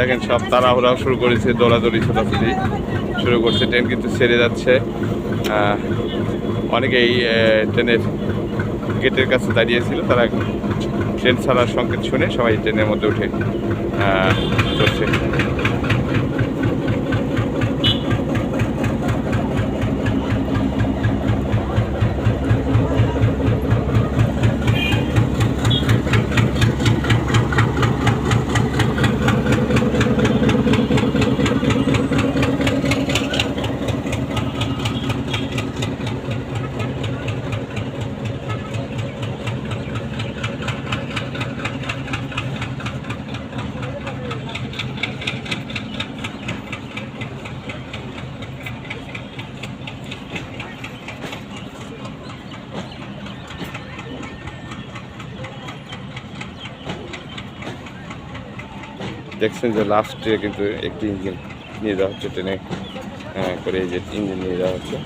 দেখেন সব তাড়াহুড়া শুরু করেছে, দৌড়াদৌড়ি ছোটাছুটি শুরু করছে, ট্রেন কিন্তু ছেড়ে যাচ্ছে। অনেকেই ট্রেনের গেটের কাছে দাঁড়িয়েছিল, তারা ট্রেন ছাড়ার সংকেত শুনে সবাই ট্রেনের মধ্যে উঠে চলছে। দেখছেন যে লাস্টে কিন্তু একটি ইঞ্জিন নিয়ে যাওয়া হচ্ছে ট্রেনে করে যে ইঞ্জিন নিয়ে যাওয়া হচ্ছে।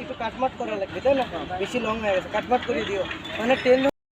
একটু কাটমাট করা লাগবে তাই না বেশি লং হয়ে গেছে কাটমাট করে দিও মানে ট্রেন